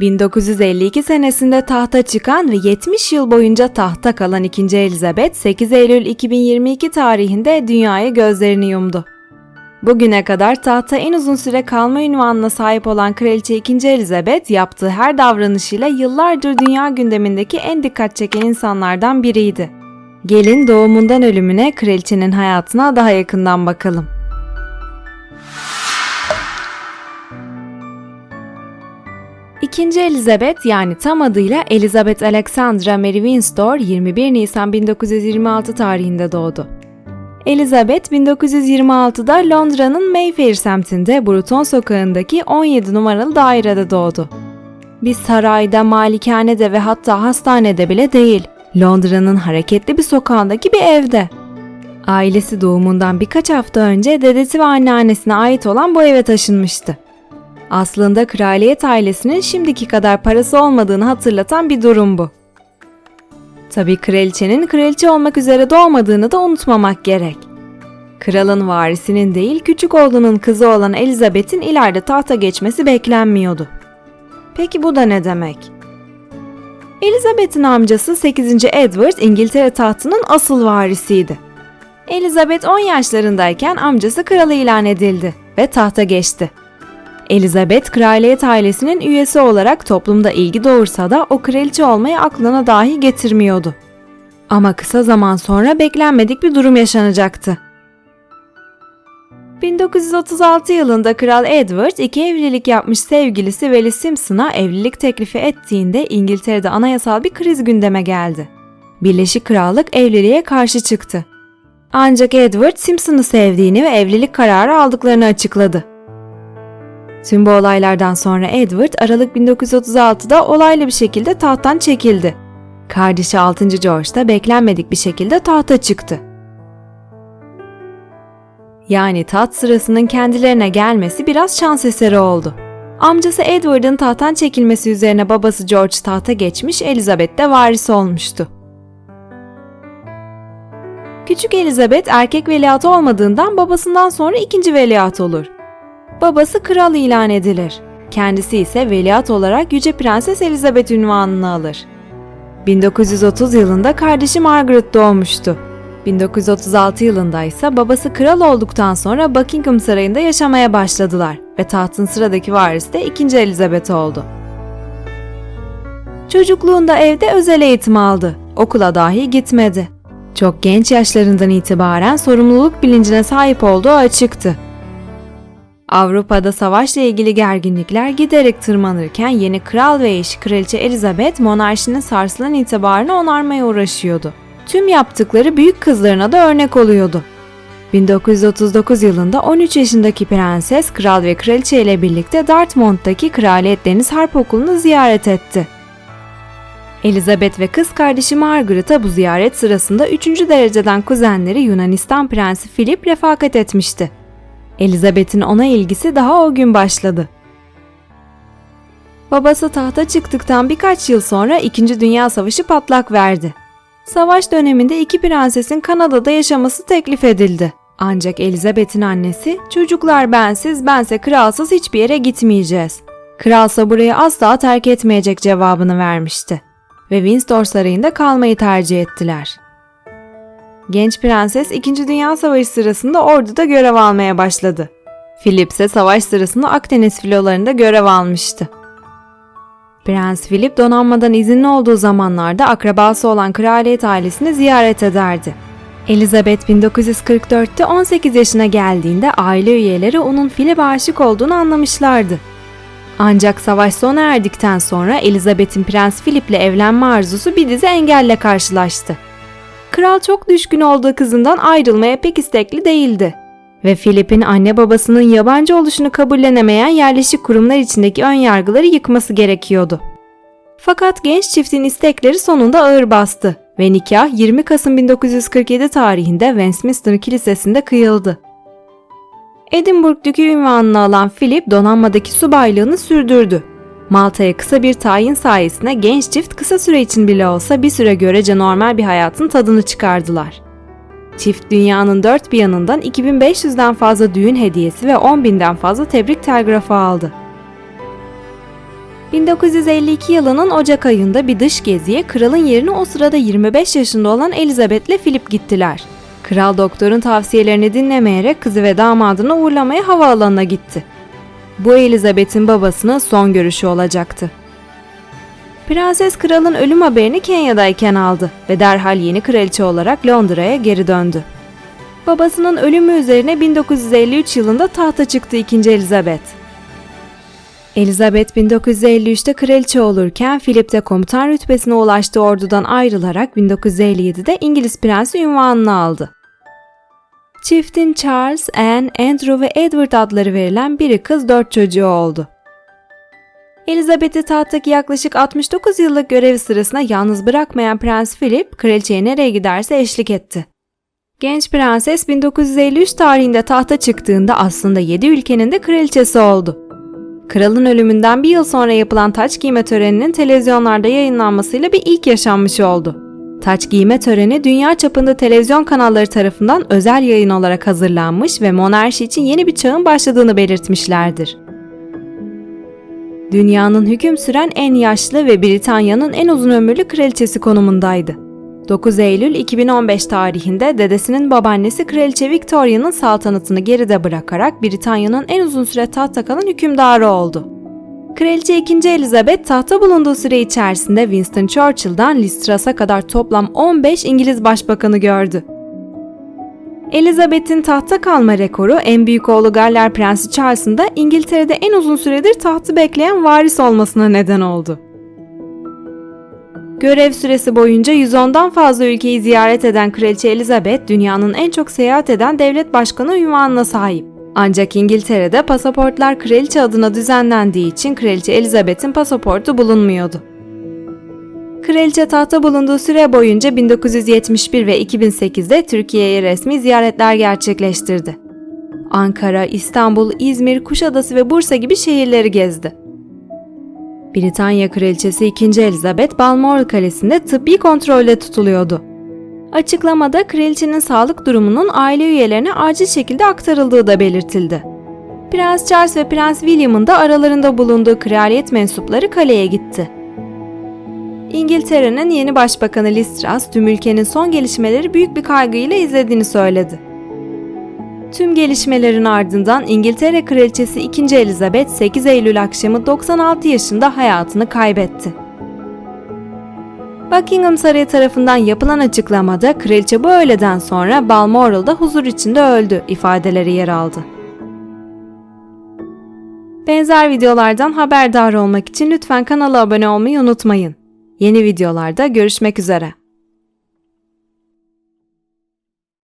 1952 senesinde tahta çıkan ve 70 yıl boyunca tahta kalan 2. Elizabeth 8 Eylül 2022 tarihinde dünyaya gözlerini yumdu. Bugüne kadar tahta en uzun süre kalma ünvanına sahip olan Kraliçe 2. Elizabeth yaptığı her davranışıyla yıllardır dünya gündemindeki en dikkat çeken insanlardan biriydi. Gelin doğumundan ölümüne kraliçenin hayatına daha yakından bakalım. İkinci Elizabeth yani tam adıyla Elizabeth Alexandra Mary Windsor 21 Nisan 1926 tarihinde doğdu. Elizabeth 1926'da Londra'nın Mayfair semtinde Bruton sokağındaki 17 numaralı dairede doğdu. Bir sarayda, malikanede ve hatta hastanede bile değil, Londra'nın hareketli bir sokağındaki bir evde. Ailesi doğumundan birkaç hafta önce dedesi ve anneannesine ait olan bu eve taşınmıştı. Aslında kraliyet ailesinin şimdiki kadar parası olmadığını hatırlatan bir durum bu. Tabii kraliçenin kraliçe olmak üzere doğmadığını da unutmamak gerek. Kralın varisinin değil küçük oğlunun kızı olan Elizabeth'in ileride tahta geçmesi beklenmiyordu. Peki bu da ne demek? Elizabeth'in amcası 8. Edward İngiltere tahtının asıl varisiydi. Elizabeth 10 yaşlarındayken amcası kral ilan edildi ve tahta geçti. Elizabeth kraliyet ailesinin üyesi olarak toplumda ilgi doğursa da o kraliçe olmayı aklına dahi getirmiyordu. Ama kısa zaman sonra beklenmedik bir durum yaşanacaktı. 1936 yılında Kral Edward iki evlilik yapmış sevgilisi Willie Simpson'a evlilik teklifi ettiğinde İngiltere'de anayasal bir kriz gündeme geldi. Birleşik Krallık evliliğe karşı çıktı. Ancak Edward Simpson'ı sevdiğini ve evlilik kararı aldıklarını açıkladı. Tüm bu olaylardan sonra Edward Aralık 1936'da olaylı bir şekilde tahttan çekildi. Kardeşi 6. George da beklenmedik bir şekilde tahta çıktı. Yani taht sırasının kendilerine gelmesi biraz şans eseri oldu. Amcası Edward'ın tahttan çekilmesi üzerine babası George tahta geçmiş, Elizabeth de varis olmuştu. Küçük Elizabeth erkek veliahtı olmadığından babasından sonra ikinci veliaht olur. Babası kral ilan edilir. Kendisi ise veliaht olarak Yüce Prenses Elizabeth ünvanını alır. 1930 yılında kardeşi Margaret doğmuştu. 1936 yılında ise babası kral olduktan sonra Buckingham Sarayı'nda yaşamaya başladılar ve tahtın sıradaki varisi de 2. Elizabeth oldu. Çocukluğunda evde özel eğitim aldı. Okula dahi gitmedi. Çok genç yaşlarından itibaren sorumluluk bilincine sahip olduğu açıktı. Avrupa'da savaşla ilgili gerginlikler giderek tırmanırken yeni kral ve eşi kraliçe Elizabeth monarşinin sarsılan itibarını onarmaya uğraşıyordu. Tüm yaptıkları büyük kızlarına da örnek oluyordu. 1939 yılında 13 yaşındaki prenses kral ve kraliçe ile birlikte Dartmouth'taki Kraliyet Deniz Harp Okulu'nu ziyaret etti. Elizabeth ve kız kardeşi Margaret'a bu ziyaret sırasında 3. dereceden kuzenleri Yunanistan Prensi Philip refakat etmişti. Elizabeth'in ona ilgisi daha o gün başladı. Babası tahta çıktıktan birkaç yıl sonra 2. Dünya Savaşı patlak verdi. Savaş döneminde iki prensesin Kanada'da yaşaması teklif edildi. Ancak Elizabeth'in annesi, çocuklar bensiz, bense kralsız hiçbir yere gitmeyeceğiz. Kralsa burayı asla terk etmeyecek cevabını vermişti. Ve Windsor Sarayı'nda kalmayı tercih ettiler. Genç prenses 2. Dünya Savaşı sırasında orduda görev almaya başladı. Philip ise savaş sırasında Akdeniz filolarında görev almıştı. Prens Philip donanmadan izinli olduğu zamanlarda akrabası olan kraliyet ailesini ziyaret ederdi. Elizabeth 1944'te 18 yaşına geldiğinde aile üyeleri onun Philip'e aşık olduğunu anlamışlardı. Ancak savaş sona erdikten sonra Elizabeth'in Prens Philip'le evlenme arzusu bir dizi engelle karşılaştı. Kral çok düşkün olduğu kızından ayrılmaya pek istekli değildi. Ve Philip'in anne babasının yabancı oluşunu kabullenemeyen yerleşik kurumlar içindeki ön yargıları yıkması gerekiyordu. Fakat genç çiftin istekleri sonunda ağır bastı ve nikah 20 Kasım 1947 tarihinde Westminster Kilisesi'nde kıyıldı. Edinburgh Dükü ünvanını alan Philip donanmadaki subaylığını sürdürdü. Malta'ya kısa bir tayin sayesinde genç çift kısa süre için bile olsa bir süre görece normal bir hayatın tadını çıkardılar. Çift dünyanın dört bir yanından 2500'den fazla düğün hediyesi ve 10.000'den fazla tebrik telgrafı aldı. 1952 yılının Ocak ayında bir dış geziye kralın yerine o sırada 25 yaşında olan Elizabeth ile Philip gittiler. Kral doktorun tavsiyelerini dinlemeyerek kızı ve damadını uğurlamaya havaalanına gitti. Bu Elizabeth'in babasının son görüşü olacaktı. Prenses kralın ölüm haberini Kenya'dayken aldı ve derhal yeni kraliçe olarak Londra'ya geri döndü. Babasının ölümü üzerine 1953 yılında tahta çıktı 2. Elizabeth. Elizabeth 1953'te kraliçe olurken Philip de komutan rütbesine ulaştığı ordudan ayrılarak 1957'de İngiliz prensi ünvanını aldı. Çiftin Charles, Anne, Andrew ve Edward adları verilen biri kız dört çocuğu oldu. Elizabeth'i tahttaki yaklaşık 69 yıllık görevi sırasında yalnız bırakmayan Prens Philip, kraliçeye nereye giderse eşlik etti. Genç prenses 1953 tarihinde tahta çıktığında aslında 7 ülkenin de kraliçesi oldu. Kralın ölümünden bir yıl sonra yapılan taç giyme töreninin televizyonlarda yayınlanmasıyla bir ilk yaşanmış oldu. Taç giyme töreni dünya çapında televizyon kanalları tarafından özel yayın olarak hazırlanmış ve monarşi için yeni bir çağın başladığını belirtmişlerdir. Dünyanın hüküm süren en yaşlı ve Britanya'nın en uzun ömürlü kraliçesi konumundaydı. 9 Eylül 2015 tarihinde dedesinin babaannesi Kraliçe Victoria'nın saltanatını geride bırakarak Britanya'nın en uzun süre tahtta kalan hükümdarı oldu. Kraliçe 2. Elizabeth tahta bulunduğu süre içerisinde Winston Churchill'dan Liz Truss'a kadar toplam 15 İngiliz başbakanı gördü. Elizabeth'in tahta kalma rekoru en büyük oğlu Galler Prensi Charles'ın da İngiltere'de en uzun süredir tahtı bekleyen varis olmasına neden oldu. Görev süresi boyunca 110'dan fazla ülkeyi ziyaret eden Kraliçe Elizabeth, dünyanın en çok seyahat eden devlet başkanı ünvanına sahip. Ancak İngiltere'de pasaportlar kraliçe adına düzenlendiği için Kraliçe Elizabeth'in pasaportu bulunmuyordu. Kraliçe tahta bulunduğu süre boyunca 1971 ve 2008'de Türkiye'ye resmi ziyaretler gerçekleştirdi. Ankara, İstanbul, İzmir, Kuşadası ve Bursa gibi şehirleri gezdi. Britanya Kraliçesi 2. Elizabeth Balmoral Kalesi'nde tıbbi kontrolle tutuluyordu. Açıklamada kraliçenin sağlık durumunun aile üyelerine acil şekilde aktarıldığı da belirtildi. Prens Charles ve Prens William'ın da aralarında bulunduğu kraliyet mensupları kaleye gitti. İngiltere'nin yeni başbakanı Liz Truss tüm ülkenin son gelişmeleri büyük bir kaygıyla izlediğini söyledi. Tüm gelişmelerin ardından İngiltere Kraliçesi 2. Elizabeth 8 Eylül akşamı 96 yaşında hayatını kaybetti. Buckingham Sarayı tarafından yapılan açıklamada kraliçe bu öğleden sonra Balmoral'da huzur içinde öldü ifadeleri yer aldı. Benzer videolardan haberdar olmak için lütfen kanala abone olmayı unutmayın. Yeni videolarda görüşmek üzere.